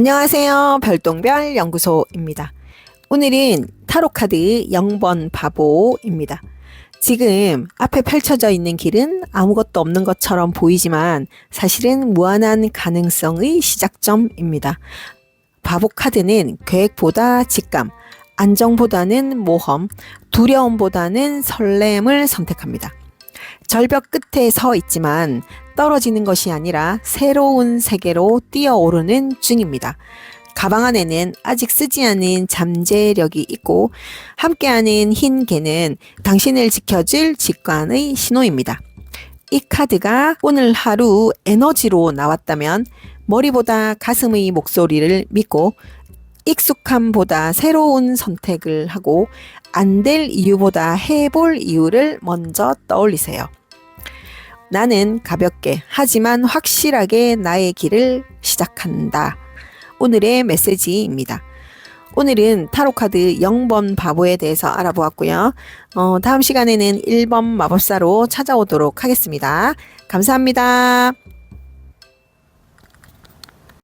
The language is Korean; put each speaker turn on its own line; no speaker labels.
안녕하세요. 별똥별 연구소입니다. 오늘은 타로카드 0번 바보입니다. 지금 앞에 펼쳐져 있는 길은 아무것도 없는 것처럼 보이지만 사실은 무한한 가능성의 시작점입니다. 바보 카드는 계획보다 직감, 안정보다는 모험, 두려움보다는 설렘을 선택합니다. 절벽 끝에 서 있지만 떨어지는 것이 아니라 새로운 세계로 뛰어오르는 중입니다. 가방 안에는 아직 쓰지 않은 잠재력이 있고 함께하는 흰 개는 당신을 지켜줄 직관의 신호입니다. 이 카드가 오늘 하루 에너지로 나왔다면 머리보다 가슴의 목소리를 믿고 익숙함보다 새로운 선택을 하고 안 될 이유보다 해볼 이유를 먼저 떠올리세요. 나는 가볍게 하지만 확실하게 나의 길을 시작한다. 오늘의 메시지입니다. 오늘은 타로카드 0번 바보에 대해서 알아보았고요. 어, 다음 시간에는 1번 마법사로 찾아오도록 하겠습니다. 감사합니다.